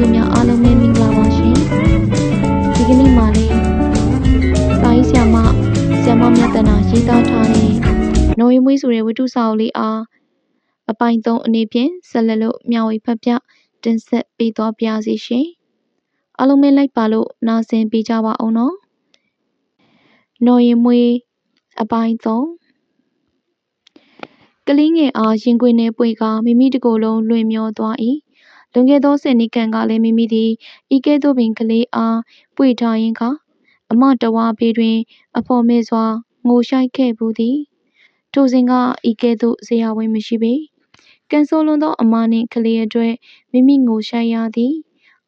စုများအားလုံးပဲမင်္ဂလာပါရှင်ဒီကနေ့မှာလေးစာရေးဆရာမဆရာမမြတ်တနာရေးသားထားတဲ့နော်ဝေမွေးဆိုတဲ့ဝတ္ထုစာအုပ်လေးအားအပိုင်း3အနေဖြင့်ဆက်လက်လို့မျှဝေဖတ်ပြတင်ဆက်ပေးသွားပါရစေရှင်အားလုံးပဲလိုက်ပါလို့နားဆင်ပေးကြပါအောင်နော်နော်ရင်မွေးအပိုင်း3ကလေးငယ်အားရင်ခွင်ထဲပွေကာမိမိတကိုယ်လုံးလွင်မျောသွား၏ လွန်ခဲ့သောဆယ်နှစ်ခန့်ကလည်းမိမိသည်ဤကဲ့သို့ပင်ကလေးအားပွေထားရင်းကအမတဝါဘေးတွင် အဖော်မဲ့စွာငိုရှိုက်ခဲ့ဘူးသည်ထိုစဉ်ကဤကဲ့သို့ဇေယဝင်းမရှိပေကန်ဆိုးလွန်သောအမနှင့်ကလေးအတွက်မိမိငိုရှိုက်ရသည်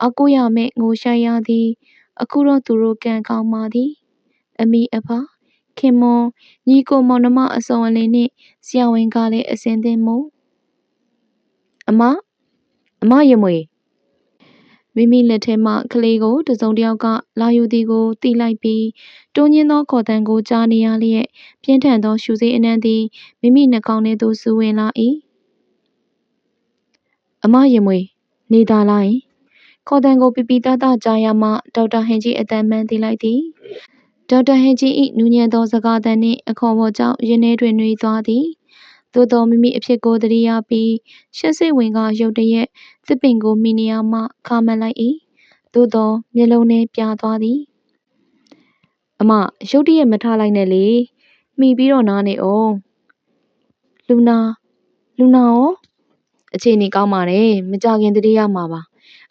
အကိုရမဲ့ငိုရှိုက်ရသည် အခုတော့သူတို့ကံကောင်းပါသည် အမိအဖခင်မွန်ညီကိုမောင်နှမအစုံအလင်နှင့်ဆရာဝန်ကလည်းအစင်သင်မို့အမ အမရမွေမိမိလက်ထဲမှကလေးကိုတစုံတစ်ယောက်ကလာယူသည်ကိုသိလိုက်ပြီးတွန်းညင်းသောခေါ်သံကိုကြားနေရလျက်ပြင်းထန်သောရှူစေးအနှံ့သည်မိမိနှာခေါင်းထဲသို့စူဝင်လာ၏အမရင်မွေနေသာလားယင်ခေါ်သံကိုပြပြတတကြားရမှဒေါက်တာဟင်ကြီးအတန်မှန်သိလိုက်သည်ဒေါက်တာဟင်ကြီး၏နူးညံ့သောစကားသံနှင့်အခေါ်အဝေါ်ကြောင့်ရင်ထဲတွင်နှွေးသွားသည် သို့သောမိမိအဖြစ်ကိုသတိရပြီးရှက်စိတ်ဝင်ကရုတ်တရက်သစ်ပင်ကိုမိနေရာမှခါမှန်လိုက်၏သို့သောမျက်လုံးထဲပြာသွားသည်အမရုတ်တရက်မထားလိုက်နဲ့လေမိပြီးတော့နားနေအောင်လူနာလူနာရောအခြေအနေကောင်းပါတယ်မကြခင်တတိရမှာပါ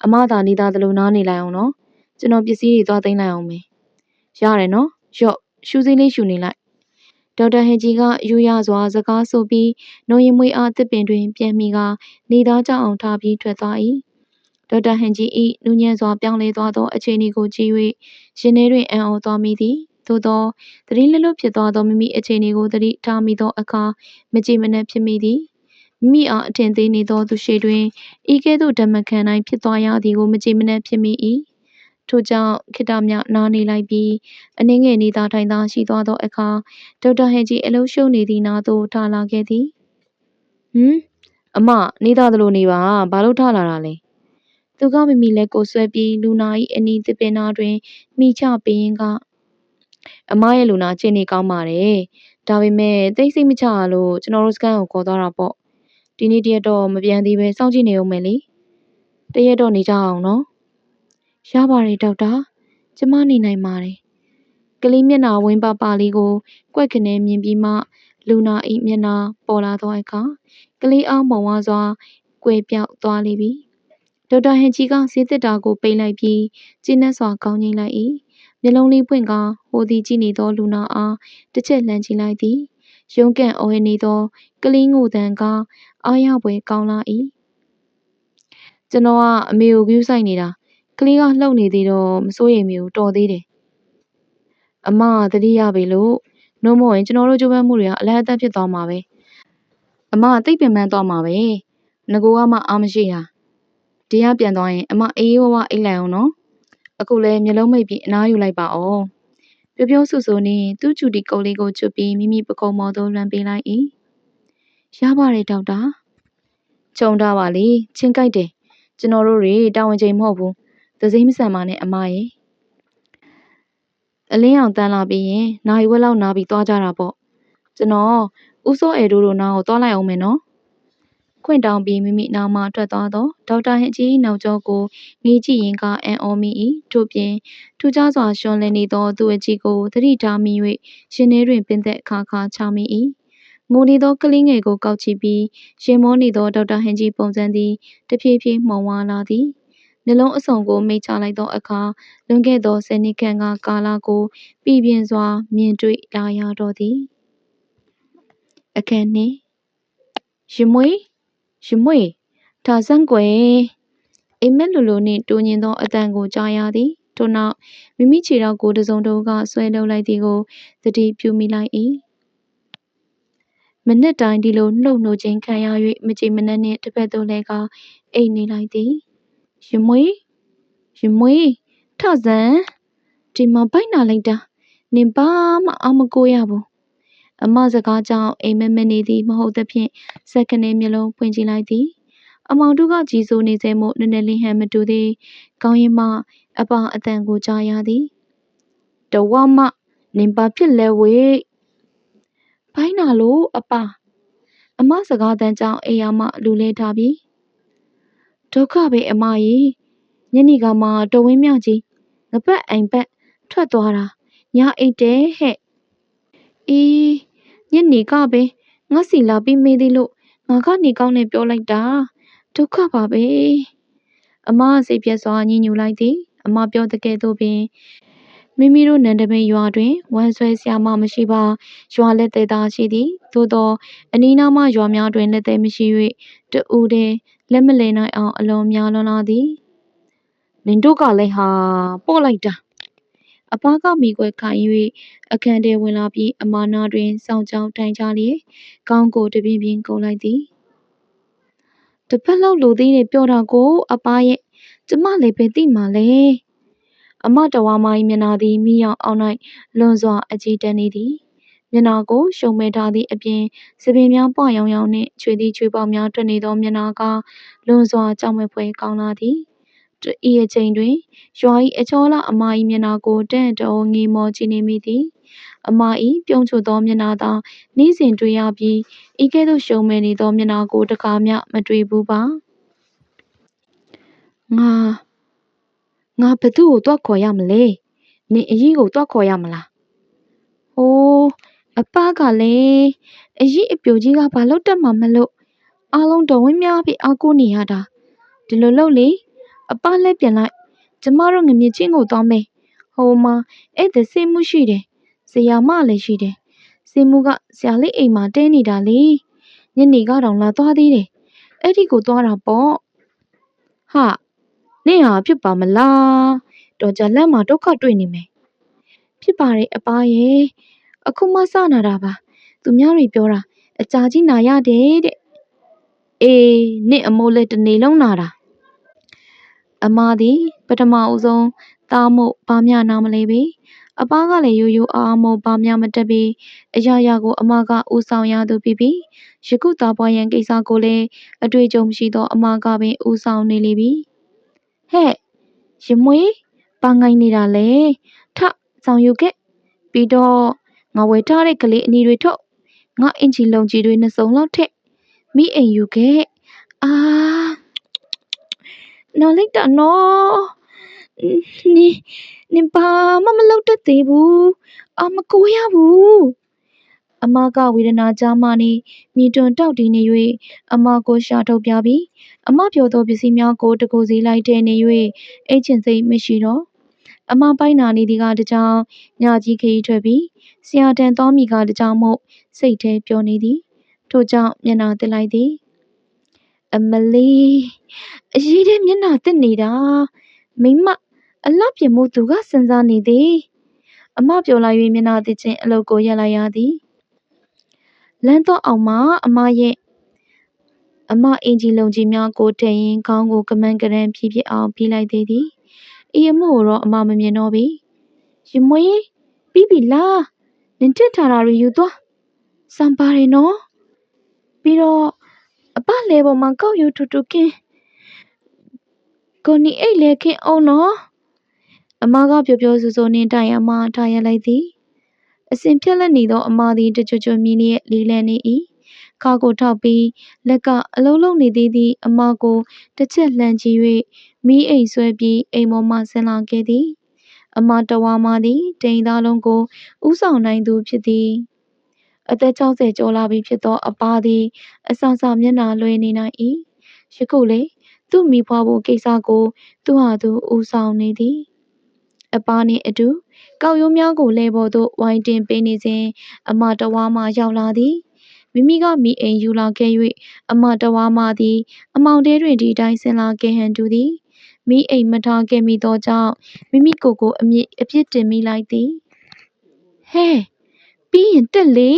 အမသာနေသားသလိုနားနေလိုက်အောင်နော်ကျွန်တော်ပစ္စည်းတွေသွားသိမ်းလိုက်အောင်မယ်ရတယ်နော်ရော့ရှူစည်းလေးရှူနေလိုက် ဒေါက်တာဟင်ဂျီကယူရစွာ စကားဆိုပြီးနိုရင်မွေအားတစ်ပင်တွင် ပြန်မိကနေသားကြောက်အောင်ထားပြီး ထွက်သွား၏ဒေါက်တာဟန်ဂျီ၏နူးညံ့စွာ ပြောင်းလဲသွားသော အခြေအနေကိုကြည့်၍ရင်ထဲတွင် အံ့ဩသွားမိသည် သို့သောသတိလလွတ်ဖြစ်သွားသော မိမိအခြေအနေကို သတိထားမိသောအခါ မကြည်မနက်ဖြစ်မိသည် မိမိအား အထင်သေးနေသော သူရှိတွင် ဤကဲ့သို့ဓမ္မခံတိုင်းဖြစ်သွားရသည်ကို မကြည်မနက်ဖြစ်မိ၏ ထို့ကြောင့်ခိတ္တမြနားနေလိုက်ပြီးအနှင်းငယ်နေသားထိုင်သားရှိသွားသောအခါဒေါက်တာဟန်ဂျီအလုံးရှုံနေသည့်နာသို့ထားလာခဲ့သည်ဟမ်အမနေသားသလိုနေပါဘာလို့ထားလာတာလဲသူကမိမိလက်ကိုဆွဲပြီးလူနာ၏အနီးသစ်ပင်နားတွင်မိချပေးရင်းကအမရဲ့လူနာအခြေအနေကောင်းပါတယ်ဒါပေမဲ့သိစိတ်မချရလို့ကျွန်တော်တို့စကန်ကိုခေါ်သွားတာပေါ့ဒီနေ့တရက်တော့မပြန်သေးပဲစောင့်ကြည့်နေအောင်မယ်လေတရက်တော့နေကြအောင်နော် ရပါတယ်ဒေါက်တာကျမနေနိုင်ပါတယ်ကလေးမျက်နှာဝင်းပပလေးကိုကွက်ခနဲမြင်ပြီးမှလူနာ၏မျက်နှာပေါ်လာသောအခါကလေးအားမုံဝါစွာကွယ်ပြောက်သွားလိမ့်ပြီဒေါက်တာဟန်ချီကဆေးသစ်တာကိုပိတ်လိုက်ပြီးကျဉ်းနှက်စွာကောင်းငိမ့်လိုက်၏မျက်လုံးလေးပွင့်ကာဟိုသည်ကြည့်နေသောလူနာအားတစ်ချက်လှမ်းကြည့်လိုက်သည်ရုံးကန်အော်ဟစ်နေသောကလေးငိုတံကအားရပွဲကောင်းလာ၏ကျွန်တော်ကအမေကိုဂရုစိုက်နေတာ ကလေးကလှုပ်နေသေးတော့ မစိုးရိမ်မိဘူး တော်သေးတယ် အမ သတိရပြီလို့နှုံးမဝင် ကျွန်တော်တို့ ကြိုးပမ်းမှုတွေကအလဟတ်သက်ဖြစ်သွားမှာပဲ အမတိတ်ပင်ပန်းသွားမှာပဲငကိုကမှ အားမရှိတာ ဒီကပြန်သွားရင် အမ အေးအေးဝါးဝါအိတ်လိုက်အောင်နော် အခုလဲမျက်လုံးမိတ်ပြီး အနားယူလိုက်ပါအောင်ပြောပြောဆူဆူနဲ့သူ့ကျူတီကုတ်လေးကိုချွတ်ပြီး မိမိပကုံးမော်သို့ လွှမ်းပေးလိုက်၏ရပါတယ်ဒေါက်တာကြုံတာပါလေ ချင်းကြိုက်တယ် ကျွန်တော်တို့တွေ တာဝန်ချိန်မဟုတ်ဘူး သစိမ့်မဆန်ပါနဲ့အမရဲ့အလင်းအောင်တန်းလာပြီးရင်နိုင်ဝက်လောက်နားပြီးသွားကြတာပေါ့ကျွန်တော်ဦးစောအဲတို့တို့နားကိုသွားလိုက်အောင်မယ်နော်ခွင့်တောင်းပြီးမိမိနားမှထွက်သွားသောဒေါက်တာဟင်ကြီးနောက်ကျောကိုငေးကြည့်ရင်ကအံ့ဩမိ၏ထို့ပြင်ထူးခြားစွာရှွန်လင်းနေသောသူအကြီးကိုသတိထားမိ၍ရှင်ထဲတွင်ပင်သက်ခါခါချမိ၏ငိုနေသောကလေးငယ်ကိုကောက်ချီပြီးရင်မောနေသောဒေါက်တာဟင်ကြီးပုံစံသည်တဖြည်းဖြည်းမှုံဝါလာသည် နှလုံးအစုံကိုမိတ်ချလိုက်သောအခါ လွန်ခဲ့သောဆယ်နှစ်ခန့်ကကာလကိုပြည်ပြင်းစွာ မြင်တွေ့လာရတော့သည် အခန်းနှင့်ရမွေရမွေဒါဆန်းကွယ်အိမ်မက်လူလူနှင့်တူညင်သောအတန်ကိုကြားရသည်ထို့နောက်မိမိခြေထောက်ကိုတစုံတဦးကဆွဲလှုပ်လိုက်သည်ကိုသတိပြုမိလိုက်၏မနစ်တိုင်းဒီလိုနှုတ်နှိုခြင်းခံရ၍မကြည်မနှက်နှင့်တစ်ဖက်သို့လဲကအိတ်နေလိုက်သည် ရမွေရမွေထဆန်ဒီမှာဘိုက်နာလိုက်တာနင်ဘာမှအမကိုရဘူးအမစကားကြောင့်အိမ်မက်မက်နေသည်မဟုတ်သဖြင့်စက္ကနဲမျက်လုံးဖွင့်ကြည့်လိုက်သည်အမောင်တို့ကကြည်ဆိုနေစေမို့နည်းနည်းလေးဟန်မတူသေးကောင်းရင်မအပအတန်ကိုကြားရသည်တဝမနင်ပါဖြစ်လဲဝေဘိုင်းနာလို့အပအမစကားတန်ကြောင့်အေးရမလူလဲထားပြီ ဒုက္ခပဲအမကြီးညနေကမှတော်ဝင်းမြကြီးငပတ်အိမ်ပတ်ထွက်သွားတာညအိတ်တယ်ဟဲ့အေးညနေကပဲငါစီလာပြီးမေးသေးလို့ငါကနေကောင်းနဲ့ပြောလိုက်တာဒုက္ခပါပဲအမစိတ်ပြက်စွာညှဉ်းညူလိုက်သည်အမပြောတဲ့ကဲ့သို့ပင်မိမိတို့နန္ဒမိတ်ရွာတွင်ဝမ်းဆွဲဆရာမမရှိပါရွာလက်သေးသာရှိသည်သို့သောအနီးနားမှရွာများတွင်လက်သေးမရှိ၍တူတည်း လက်မလည်နိုင်အောင်အလွန်များလွန်လာသည်နင်တို့ကလည်းဟာပို့လိုက်တာအပားကမိခွဲခိုင်၍အခန်းထဲဝင်လာပြီးအမနာတွင်စောင်းကြောင်းထိုင်ကြလျက်ကောင်းကိုတပြင်းပြင်းကုန်လိုက်သည်တပတ်လောက်လိုသေးတယ်ပြောတာကိုအပားရဲ့ကျမလည်းပဲသိမှလဲအမတော်ဝါမ၏မျက်နှာသည်မိရောက်အောင်၌လွန်စွာအကြည်တန်းနေသည် မျက်နှာကို ရှုံမဲထားသည့်အပြင်စပင်များပွားရောင်ရောင်နှင့်ချွေသည့်ချွေပေါက်များထွက်နေသော မျက်နှာကလွန်စွာ ကြောက်မက်ဖွယ်ကောင်းလာသည် ဤအချိန်တွင် ရွာ၏အချောလှအမ၏မျက်နှာကိုတန့်တောငေမောကြည့်နေမိသည်အမ၏ပြုံးချွတ်သောမျက်နှာသာ နေ့စဉ်တွေ့ရပြီး ဤကဲ့သို့ ရှုံမဲနေသော မျက်နှာကိုတခါမျှ မတွေ့ဘူးပါ ငါ ငါဘသူ့ကိုတွက်ခေါ်ရမလဲ နင်အကြီးကိုတွက်ခေါ်ရမလား ဟိုး အပကလည်းအကြီးအပြိုကြီးကဘာလို့တက်မှာမလို့အားလုံးတော်ဝင်းများပြီးအားကိုးနေရတာဒီလိုလုပ်လေအပလဲပြန်လိုက်ကျမတို့ငမြချင်းကိုသွားမယ်ဟိုမှာအဲ့ဒါစိတ်မှုရှိတယ်ဇရာမလည်းရှိတယ်စိတ်မှုကဆရာလေးအိမ်မှာတဲနေတာလေညနေကတော့လာသွားသေးတယ်အဲ့ဒီကိုသွားတာပေါ့ဟာနင့်ဟာဖြစ်ပါမလားတော်ကြလက်မှာဒုက္ခတွေ့နေမယ်ဖြစ်ပါတယ်အပရဲ့ အခုမှစနာတာပါသူများတွေပြောတာအကြာကြီးနာရတယ်တဲ့အေးနင့်အမိုးလည်းတစ်နေလုံးနာတာအမသည်ပထမဦးဆုံးသားမို့ဘာမျှနားမလဲပေအပားကလည်းရိုးရိုးအားအားမို့ဘာမျှမတက်ပေအရာရာကို အမကဦးဆောင်ရသူဖြစ်ပြီးယခုသားပွားရန်ကိစ္စကိုလည်းအတွေ့အကြုံမရှိသော အမကပင်ဦးဆောင်နေလေပြီဟဲ့ရမွေပါငိုင်းနေတာလေထဆောင်ယူခဲ့ပြီးတော့ ငါဝယ်ထားတဲ့ကလေးအနီတွေထုတ်ငါအင်ချီလုံကြီးတွေနှစ်စုံလောက်ထက်မိအိမ်ယူခဲ့အာနော်လိုက်တာနော်နင်နင်ဘာမှမလုပ်တတ်သေးဘူးအာမကိုရဘူးအမကဝေဒနာကြားမှနေမိတွန်တောက်တည်နေ၍အမကိုရှာထုတ်ပြပြီးအမပြောသောပစ္စည်းများကိုတကူစီလိုက်တဲ့နေ၍အိတ်ချင်စိတ်မရှိတော့အမပိုက်နာနေသည်ကတကြောင်ညကြီးခရီးထွက်ပြီး ဆရာတန်တော်မိကတကြောင်မို့စိတ်ထဲပျော်နေသည်ထို့ကြောင့်မျက်နှာတက်လိုက်သည်အမလီအရေးတဲ့မျက်နှာတက်နေတာမိမအလှပြင်မှုသူကစဉ်းစားနေသည်အမပြောလိုက်၍မျက်နှာတက်ခြင်းအလုပ်ကိုရပ်လိုက်ရသည်လမ်းတော့အောင်မှာအမရဲ့အမအင်ဂျီလုံကြီးများကိုထည့်ရင်းခေါင်းကိုကမန်းကရန်ဖြည်းဖြည်းအောင်ပြေးလိုက်သေးသည်ဤအမှုကိုတော့အမမမြင်တော့ပြီရမွေးပြီးပြီလား နင်တက်ထားတာတွေယူသွားစံပါတယ်နော်ပြီးတော့အပလဲပေါ်မှာကောက်ယူထူထူကင်းကိုနီအိတ်လဲခင်းအောင်နော်အမကပြောပြောဆိုဆိုနှင်းတိုင်အမထားရလိုက်သည်အစဉ်ဖြက်လက်နေသောအမသည်တကြွကြွမြည်လျက်လေးလံနေ၏ခါကိုထောက်ပြီးလက်ကအလုံးလုံးနေသေးသည့်အမကိုတစ်ချက်လှမ်းကြည့်၍မိအိမ်ဆွဲပြီးအိမ်ပေါ်မှဆင်းလာခဲ့သည် အမတဝါမသည်တိမ်သားလုံးကိုဥဆောင်နိုင်သူဖြစ်သည်အသက်60ကျော်လာပြီဖြစ်သောအပားသည်အဆဆမျက်နှာလွှဲနေနိုင်၏ယခုလေသူ့မိဖွားဖို့ကိစ္စကို သူဟာသူဦးဆောင်နေသည်အပားနှင့်အတူကောက်ရိုးများကိုလဲပေါ်သို့ဝိုင်းတင်ပေးနေစဉ်အမတဝါမှရောက်လာသည်မိမိကမိအိမ်ယူလာခဲ့၍အမတဝါမှသည် အမောင်တဲတွင်ဒီတိုင်းဆင်လာခဲ့ဟန်တူသည် မိအိမ်မထားခဲ့မိသောကြောင့် မိမိကိုယ်ကိုအမြင့်အပြစ်တင်မိလိုက်သည် ဟဲ့ ပြီးရင်တက်လေ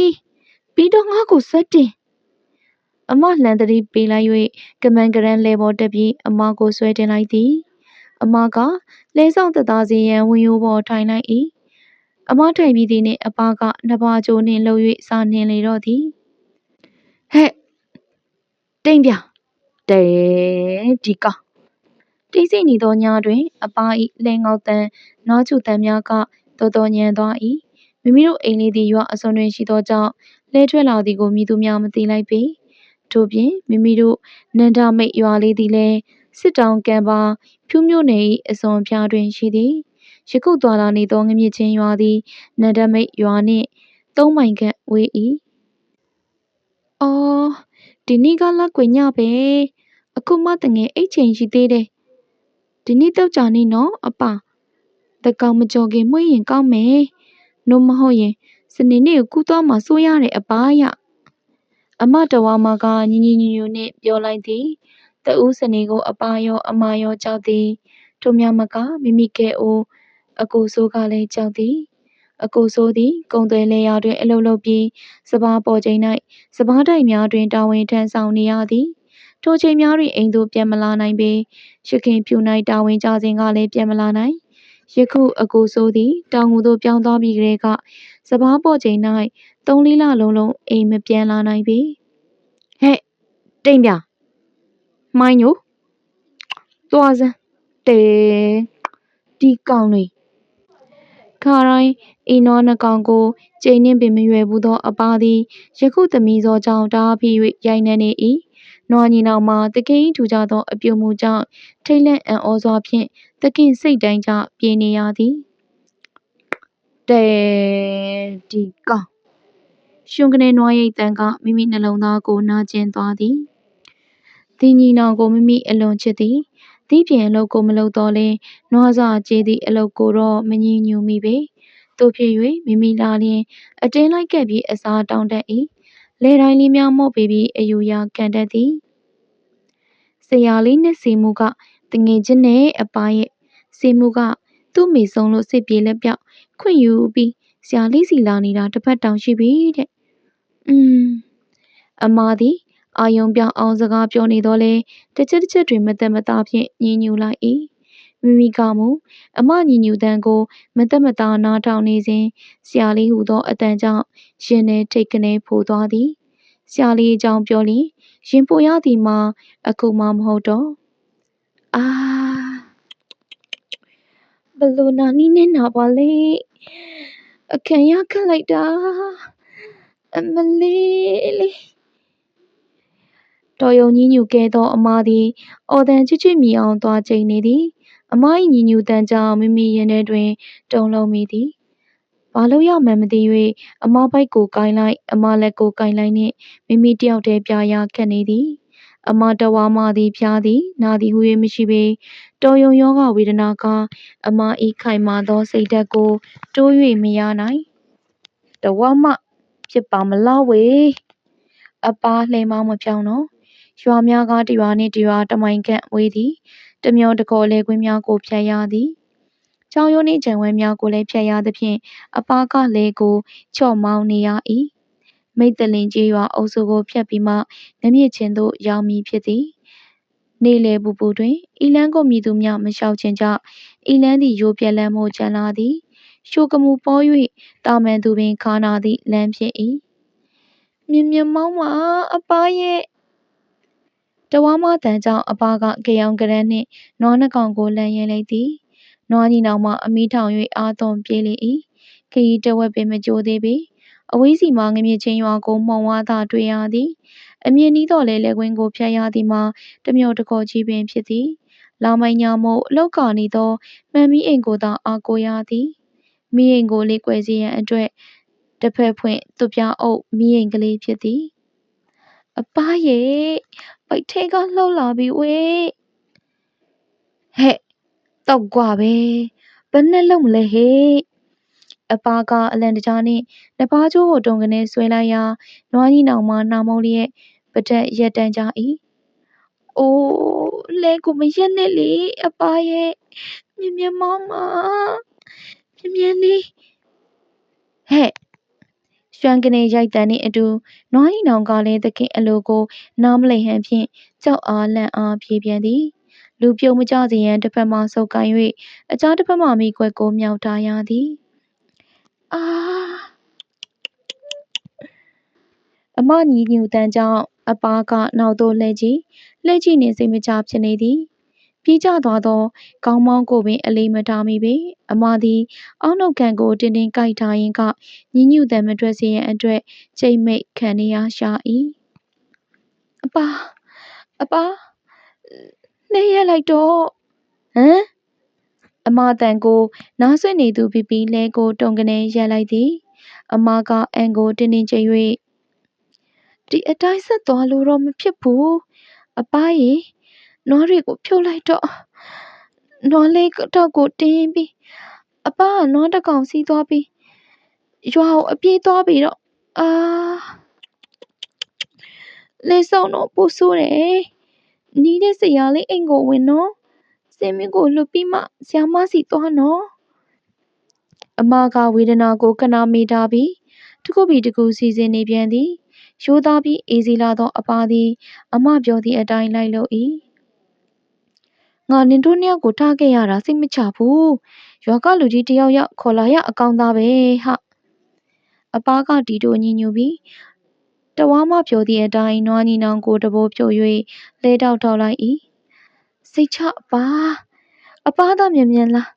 ပြီးတော့ငါ့ကိုဆက်တင်အမလှန်သတိပေးလိုက်၍ကမန်ကရန်လဲပေါ်တက်ပြီး အမကိုဆွဲတင်လိုက်သည် အမကလဲဆောင်သက်သားစီရန်ဝင်ရိုးပေါ်ထိုင်လိုက်၏အမထိုင်ပြီးသည်နှင့်အပကနှစ်ပါးကြိုးနှင့်လှုပ်၍စာနှင်လေတော့သည် ဟဲ့ တိမ်ပြတဲဒီကောင် တိတ်ဆိတ်နေသောညတွင် အပါ၏လှဲငေါက်သံ နွားချိုသံများကတော်တော်ညံသွား၏မိမိတို့အိမ်လေးသည် ရွာအစွန်တွင်ရှိသောကြောင့် လှဲထွက်လာသည်ကို မည်သူမျှ မသိလိုက်ပေ ထို့ပြင် မိမိတို့ နန္ဒမိတ်ရွာလေးသည်လည်း စစ်တောင်ကံပါ ဖြူးမြို့နယ်၏အစွန်အဖျားတွင် ရှိသည် ယခုသွာလာနေသော ငမြင့်ချင်းရွာသည် နန္ဒမိတ်ရွာနှင့် သုံးမိုင်ခန့်ဝေး၏အော် ဒီနေ့က လကွယ်ညပဲ အခုမှတငယ်အိတ်ချိန်ရှိသေးတယ် ဒီနေ့တောက်ကြနေနော်အပတကောင်မကြော်ခင်မွေးရင်ကောင်းမယ်နို့မဟုတ်ရင်စနေနေ့ကိုကူးသွားမှစိုးရတယ်အပါရအမတဝါမကညီညီညွတ်ညွတ်နှင့်ပြောလိုက်သည်တဦးစနေကိုအပါရောအမရောကြောက်သည်ထိုများမကမိမိကဲ့အိုအကိုဆိုးကလည်းကြောက်သည်အကိုဆိုးသည်ကုံသွဲလဲရာတွင်အလုပ်လုပ်ပြီးစပားပေါ်ချိန်၌စပားတိုင်များတွင်တာဝန်ထမ်းဆောင်နေရသည် ထိုချိန်များတွင်အိမ်သို့ပြန်မလာနိုင်ပေရခင်ဖြူ၌တာဝန်ကျစဉ်ကလည်းပြန်မလာနိုင်ယခုအကိုဆိုးသည်တောင်ငူသို့ပြောင်းသွားပြီးကလေးကစပားပေါ်ချိန်၌သုံးလေးလလုံးလုံးအိမ်မပြန်လာနိုင်ပေဟဲ့တိမ်ပြမိုင်းညိုသွားစမ်းတဲဒီကောင်လေးခါတိုင်းဤနွားနှစ်ကောင်ကိုကျိန်နှင့်ပင်မရွယ်ဘူးသောအပါသည်ယခုသမီးစောကြောင့်တအားဖြစ်၍ရိုက်နှက်နေ၏ နွားညီနောင်မှာ သခင်၏ထူကြသော အပြုံမူကြောင့် ထိတ်လန့်အံ့ဩစွာဖြင့် သခင်စိတ်တိုင်းကြပြေးနေရသည် တဲ ဒီ ကောင်ရှင်ကနေနွားရိတ်တန်ကမိမိနှလုံးသားကို နာကျင်သွားသည်ဒီညီနောင်ကို မိမိအလွန်ချစ်သည်ဒီပြင်အလုပ်ကို မလုပ်တော့လဲနွားစာကျေးသည့်အလုပ်ကိုတော့မငြင်းညူမိပေတို့ဖြစ်၍မိမိလာလျင် အတင်းလိုက်ကပ်ပြီး အစားတောင်းတတ်၏ လေတိုင်းလေးများမော့ပေပြီးအယူရာခံတတ်သည်ဆရာလေးနဲ့စီမှုကတငယ်ချင်းနဲ့အပါရဲ့စီမှုကသူ့မိဆုံးလို့စစ်ပြေးလက်ပြောက်ခွင့်ယူပြီးဆရာလေးစီလာနေတာတစ်ဖက်တောင်ရှိပြီတဲ့။อืมအမားသည်အာယုံပြောင်းအောင်စကားပြောနေတော့လဲတစ်ချက်တစ်ချက်တွင်မသက်မသားဖြင့်ညင်ညူလိုက်၏ မိမိကမူအမညင်ညူတန်ကိုမသက်မသားနားထောင်နေစဉ်ဆရာလေးဟူသောအတန်ကြောင့်ရင်ထဲထိတ်ကနေဖိုးသွားသည်ဆရာလေးအကြောင်းပြောလျင်ရင်ပိုရသည်မှာအခုမှမဟုတ်တော့အာဘလို့နာနီးနေနာပါလေအခန့်ရခတ်လိုက်တာအမလေးလေးတော်ယုံညည်းညူခဲ့သောအမသည်အော်သံချွတ်ချွတ်မြည်အောင်သွားကျိန်နေသည် အမ၏ညည်းညူသံကြောင့်မိမိရင်ထဲတွင် တုန်လှုပ်မိသည်ဘာလို့ရမှန်းမသိ၍အမဘိုက်ကိုကိုင်းလိုက်အမလက်ကိုကိုင်းလိုက်နှင့်မိမိတယောက်တည်းပြာရာခက်နေသည်အမတဝါမသည်ဖျားသည်နာသည်ဟု၍မရှိပေတော်ယုံယောဂဝေဒနာကအမ၏ခိုင်မာသောစိတ်ဓာတ်ကိုတိုး၍မရနိုင်တဝါမဖြစ်ပါမလားဝေအပားလှဲမောင်းမဖြောင်းတော့ရွာများကတရွာနှင့်တရွာတမိုင်ခန့်ဝေးသည် တမျောတကောလဲကွင်းများကိုဖြတ်ရသည်ချောင်းရိုးနှင့်ခြံဝဲများကိုလည်းဖြတ်ရသဖြင့်အပားကလဲကိုချော့မောင်းနေရ၏မိတ်တလင်ကြီးရွာအုပ်စုကိုဖြတ်ပြီးမှငမြင့်ချင်းသို့ရောက်မည်ဖြစ်သည်နေလေပူပူတွင်ဤလန်းကိုမြည်သူများမလျှောက်ခြင်းကြောင့်ဤလန်းသည်ရိုးပြက်လန်းမှုကျန်လာသည်ရှိုကမူပေါ်၍တာမန်သူပင်ခါနာသည့်လမ်းဖြစ်၏မြင်မြင်မောင်းမအပားရဲ့ တဝါမတန်ကြောင့်အပားကကြောင်ကရန်းနှင့်နွားနှကောင်ကိုလှန်ရင်လိုက်သည်နွားညီနောင်မှအမိထောင်၍အာသွန်ပြေးလေ၏ခရီးတဝက်ပင်မကြိုသေးပေအဝေးစီမှငမြင့်ချင်းရွာကိုမှုံဝါသာတွေ့ရသည်အမြင်နီးတော့လေလက်ကွင်းကိုဖြတ်ရသည်မှာတမျောတကောကြီးပင်ဖြစ်သည်လာမိုင်ညာမို့အလောက်ကနေသောမှန်မီအိမ်ကိုသာအားကိုရသည်မိအိမ်ကိုလေးကွယ်စီရန်အတွက်တစ်ဖက်ဖွင့်သူပြအုပ်မိအိမ်ကလေးဖြစ်သည်အပားရဲ့ ဗိုက်ထဲကလှုပ်လာပြီဝေးဟဲ့တော့ကွာပဲဘယ်နဲ့လုံးမလဲဟဲ့အပားကအလန်တကြားနှင့်တပားကျိုးကိုတုံကနေဆွဲလိုက်ရာနွားကြီးနောင်မှနာမုံလျက်ပဒက်ရက်တန်းကြ၏အိုးလဲကိုမရက်နဲ့လေအပားရဲ့မြင်မြင်မောင်းမမြင်မြင်လေးဟဲ့ ရွှမ်းကနေရိုက်တန်နှင့်အတူနွားဤနောင်ကလည်းသခင်အလိုကိုနားမလည်ဟန်ဖြင့်ကြောက်အားလန့်အားပြေးပြန်သည်လူပြုံမကြစေရန်တစ်ဖက်မှဆုပ်ကိုင်း၍အခြားတစ်ဖက်မှမိခွက်ကိုမြောက်ထားရသည်အာအမညီညူတန်းကြောင့်အပါကနောက်သို့လှည့်ကြည့်လှည့်ကြည့်နေစိတ်မချဖြစ်နေသည် ပြေးကျသွားသောကောင်းမောင်းကိုပင် အလေးမထားမိပေ အမသည် အောက်နှုတ်ခံကို တင်းတင်းကိုက်ထားရင်းကညီညူတန်းမထွက်စေရန်အတွက်ချိန်မိတ်ခံနေရရှာ၏အပါ အပါ လှည့်ရလိုက်တော့ ဟမ် အမတန်ကို နားဆွနေသူပြပြီးလဲကို တုံကနေရက်လိုက်သည် အမကအန်ကို တင်းတင်းကျိ၍ဒီအတိုင်း ဆက်သွားလို့တော့ မဖြစ်ဘူး အပားရေ နွားတွေကို ဖြုတ်လိုက်တော့နွားလေးတော့ကိုတင်းပြီးအပားကနွားတစ်ကောင်စီးသွားပြီးရွာကိုအပြေးသွားပြီးတော့အာလေဆောင်တော့ပူဆိုးတယ်နီးတဲ့ဆရာလေးအိမ်ကိုဝင်နော်စင်မင်းကိုလွတ်ပြီးမှဆရာမစီသွားနော်အမကဝေဒနာကိုခဏမေးထားပြီးတခုပြီးတခုစီစဉ်နေပြန်သည်ရိုးသားပြီးအေးစီလာသောအပါသည် အမပြောသည့်အတိုင်းလိုက်လုပ်၏ ငါနင်တို့နှစ်ယောက်ကိုထားခဲ့ရတာစိတ်မချဘူးရွာကလူကြီးတယောက်ယောက်ခေါ်လာရအကောင်းသားပဲဟအပါကတီတိုညင်ညူပြီးတဝါမပြောသည့်အတိုင်းနွားညီနောင်ကိုတဘိုးဖြုတ်၍လဲတောက်ထောက်လိုက်၏စိတ်ချအပါအပါသားမြန်မြန်လား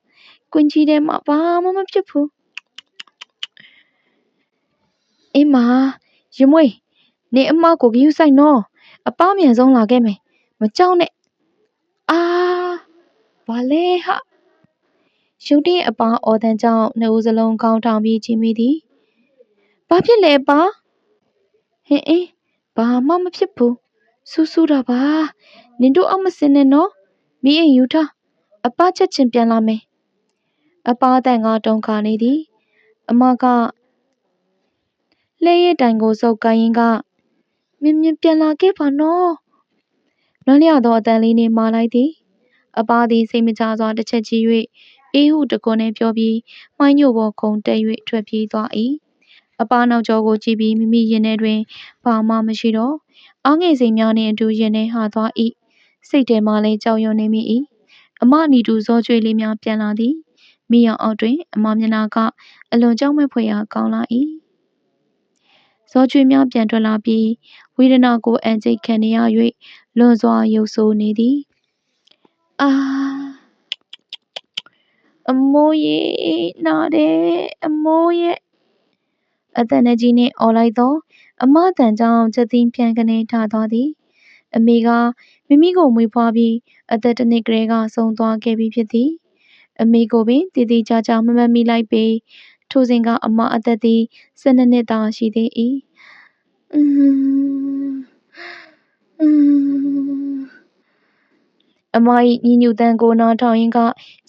ကွင်ကြီးထဲမှာဘာမှမဖြစ်ဘူးအင်းမရမွေနေအမကိုဂယူးဆိုင်နော်အပားမြန်ဆုံးလာခဲ့မယ်မကြောက်နဲ့အာ ဘာလဲဟာရုတ်တရက်အပားအော်တန်ကြောင့်နှစ်ဦးစလုံးကောင်းထောင်ပြီးချီမိသည်ဘာဖြစ်လဲအပားဟင်အင်းဘာမှမဖြစ်ဘူးဆူဆူတာပါနင်တို့အောက်မစင်းနဲ့နော်မီးအိမ်ယူထားအပားချက်ချင်းပြန်လာမယ်အပားတန်ကတုံခါနေသည်အမကလှဲ့ရဲ့တိုင်ကိုစုပ်ကိုင်းရင်ကမြင်မြင်ပြန်လာခဲ့ပါနော်လွမ်းလျသောအတန်လေးနှင့်မာလိုက်သည် အပားသည်စိတ်မချစွာတစ်ချက်ကြည့်၍အေးဟုတကွန်းနှင့်ပြောပြီးမှိုင်းညို့ပေါ်ခုန်တက်၍ထွက်ပြေးသွား၏အပားနောက်ကျောကိုကြည့်ပြီးမိမိရင်ထဲတွင်ဘာမှမရှိတော့အားငယ်စိတ်များနှင့်အတူရင်ထဲဟာသွား၏စိတ်ထဲမှလည်းကြောက်ရွံ့နေမိ၏အမနီတူဇောကျွေးလေးများပြန်လာသည်မိအောင်အောက်တွင်အမမျက်နှာကအလွန်ကြောက်မဲ့ဖွယ်ရာကောင်းလာ၏ဇောကျွေးများပြန်ထွက်လာပြီးဝေဒနာကိုအန်ကျိတ်ခံနေရ၍လွန်စွာရုပ်ဆိုးနေသည် အာအမိုးရေနာတယ်အမိုးရဲ့အတန်နဲ့ကြီးနှင့်အော်လိုက်သော အမတန်ကြောင့်ချက်သိမ်းပြန်ကနေထသွားသည် အမေကမိမိကိုမွေးဖွားပြီးအသက်တစ်နှစ်ကလေးကဆုံးသွားခဲ့ပြီဖြစ်သည် အမေကိုပင်တည်တည်ကြကြမမတ်မိလိုက်ပေထိုစဉ်ကအမအသက်သည်12နှစ်သာရှိသေး၏အင်းအင်း အမ၏ညီညူတန်ကိုနားထောင်ရင်းက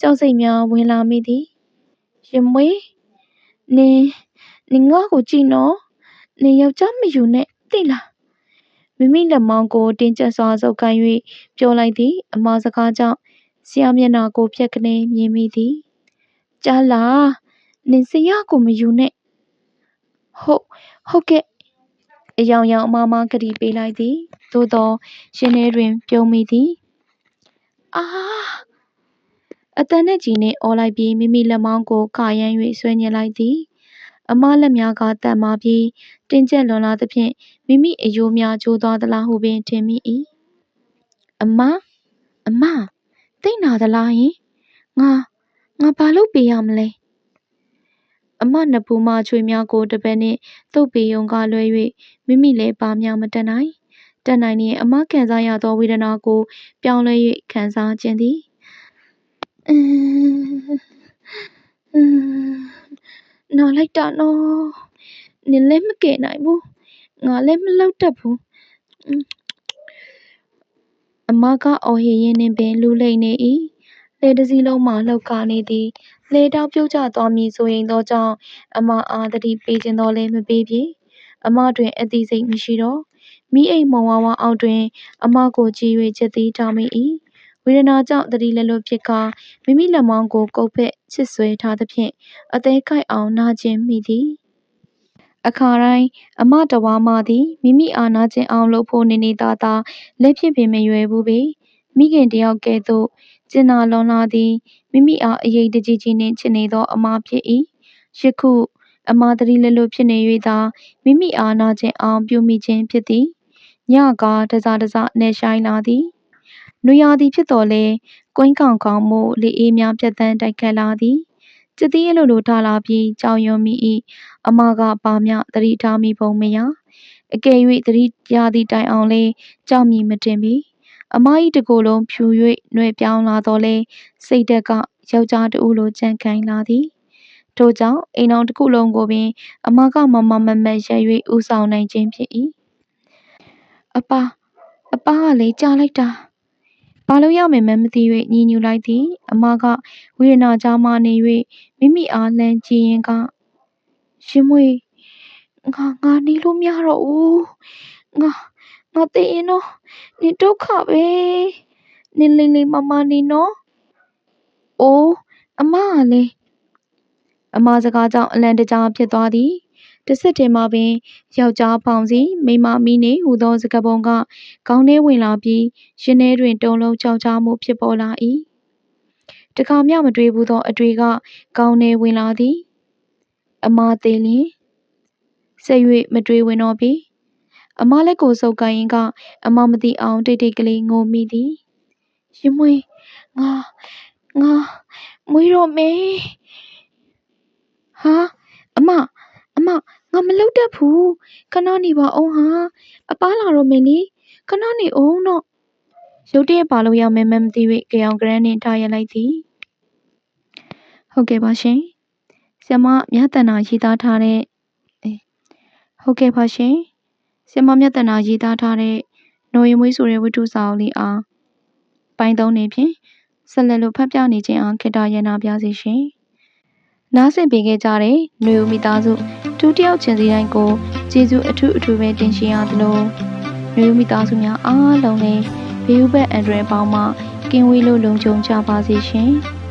ကြောက်စိတ်များဝင်လာမိသည်ရင်မွေးနင်နင်ငါ့ကိုကြည့်နော်နင်ယောက်ျားမယူနဲ့သိလားမိမိလက်မောင်းကိုတင်းကျပ်စွာဆုပ်ကိုင်း၍ပြောလိုက်သည် အမစကားကြောင့်ဆရာမျက်နှာကိုဖြတ်ကနေမြင်မိသည်ကြားလားနင်ဆရာကိုမယူနဲ့ဟုတ်ဟုတ်ကဲ့အယောင်ယောင်အမမကတိပေးလိုက်သည်သို့သောရှင်ထဲတွင် ပြုံးမိသည် အာအတန်နဲ့ကြီးနှင့်အော်လိုက်ပြီးမိမိလက်မောင်းကိုခါရမ်း၍ဆွဲညှစ်လိုက်သည်အမလက်များကတန်မာပြီးတင်းကျပ်လွန်လာသဖြင့်မိမိအယိုးများကျိုးသွားသလားဟုပင်ထင်မိ၏အမအမသိနာသလားယင်ငါငါဘာလုပ်ပေးရမလဲအမနဖူးမချွေများကိုတပတ်နှင့်သုတ်ပေယုံကလွှဲ၍မိမိလည်းပါများမတတ်နိုင် တတ်နိုင်ရင်အမခံစားရသောဝေဒနာကို ပြောင်းလဲ၍ခံစားခြင်းသည်အင်းအင်းနော်လိုက်တာနော်နင်လည်းမကယ်နိုင်ဘူးငါလည်းမလောက်တတ်ဘူးအမကအော်ဟစ်ရင်းနှင့်ပင်လူလိမ့်နေ၏လှေတစ်စီးလုံးမှလှုပ်ခါနေသည်လှေတောက်ပြုတ်ကျသွားမည်ဆိုရင်သောကြောင့်အမအားသတိပေးခြင်းတော်လည်းမပေးပြေအမတွင်အသိစိတ်မရှိတော့ မိအိမ်မုံဝါဝါအောက်တွင် အမကိုကြည့်၍ချက်သေးထားမိ၏ဝေဒနာကြောင့်တတိလက်လွတ်ဖြစ်ကာ မိမိလက်မောင်းကို ကုပ်ဖက်ချစ်ဆွဲထားသဖြင့် အသေးခိုက်အောင် နာကျင်မိသည် အခါတိုင်း အမတဝါမသည် မိမိအာနာကျင်အောင်လုပ်ဖို့ နေနေသာသာ လက်ဖြစ်ပင် မရွယ်ဘူးပေ မိခင်တယောက်ကဲ့သို့ကျင်နာလွန်လာသည် မိမိအား အရေးတကြီးကြီးနှင့် ချစ်နေသော အမဖြစ်၏ယခု အမာတတိလက်လွတ်ဖြစ်နေ၍သာ မိမိအား နာကျင်အောင် ပြုမိခြင်းဖြစ်သည် ညကတစားတစားနေဆိုင်လာသည်နွေရာသီဖြစ်တော်လဲကွင်းကောင်ကောင်မှုလေအေးများပြတ်တန်းတိုက်ခတ်လာသည်ကျသည်အလိုလိုထားလာပြီးကြောင်ရွံမိ၏အမကပါမြသတိထားမိပုံမရအကယ်၍သတိရသည့်တိုင်အောင်လဲကြောက်မြည်မတင်ပေအမ၏တကိုယ်လုံးဖြူ၍နှွဲပြောင်းလာတော့လဲစိတ်တက်ကယောက်ျားတဦးလိုကြံ့ခိုင်လာသည်ထို့ကြောင့်အိမ်တော်တစ်ခုလုံးကိုပင် အမကမမမမတ်ရက်၍ဦးဆောင်နိုင်ခြင်းဖြစ်၏ အပအပကလေကြားလိုက်တာဘာလို့ရမယ်မှန်းမသိ၍ညှဉ်းညူလိုက်သည်အမကဝေဒနာကြားမှနေ၍မိမိအားလှမ်းကြည့်ရင်းကရှင်မွေငါငါနေလို့မရတော့ဘူးငါငါတည်ရင်တော့နေဒုက္ခပဲနေလေးလေးမမနေနော်အိုးအမကလေအမစကားကြောင့်အလန့်တကြားဖြစ်သွားသည် တစ်စစ်တင်မှပင်ယောက်ျားဖောင်စီမိန်းမမီးနေဟူသောစကားပုံကခေါင်းထဲဝင်လာပြီးရင်ထဲတွင်တုံလုံးကြောက်ကြမှုဖြစ်ပေါ်လာ၏တခါမျှမတွေ့ဘူးသော အတွေ့ကခေါင်းထဲဝင်လာသည် အမသေးလျင်ဆက်၍မတွေ့ဝင်တော့ပြီအမလက်ကိုစုပ်ကိုင်ရင်ကအမမသိအောင်တိတ်တိတ်ကလေးငိုမိသည်ရင်မွေငါငါမွေးတော့မယ်ဟာအမအ မငါမလုပ်တတ်ဘူးခဏနေပါအောင်ဟာအပားလာတော့မယ်လေခဏနေအောင်တော့ရုတ်တရက်ပါလို့ရမယ်မမသိ၍ကြောင်ကရန်းနှင့်ထားရလိုက်သည်ဟုတ်ကဲ့ပါရှင်ဆ iam မြတ်တနာရေးသားထားတဲ့အေးဟုတ်ကဲ့ပါရှင်ဆ iam မြတ်တနာရေးသားထားတဲ့နော်ရီမွေးဆိုတဲ့ဝတ္ထုစာအုပ်လေးအားပိုင်းသုံးနေဖြင့်ဆက်လက်လို့ဖတ်ပြနေခြင်းအားခေတ္တရနာပြစီရှင် နားဆင်ပေးခဲ့ကြတဲ့ຫນွေဦးမိသားစုဒုတိယချင်းစီတိုင်းကိုကျေးဇူးအထူးအထူးပဲတင်ရှိရသလိုຫນွေဦးမိသားစုများအားလုံးလည်းဘေးဥပတ်အန်ဒရယ်ပေါင်းမှကင်းဝေးလို့လုံခြုံကြပါစေရှင်။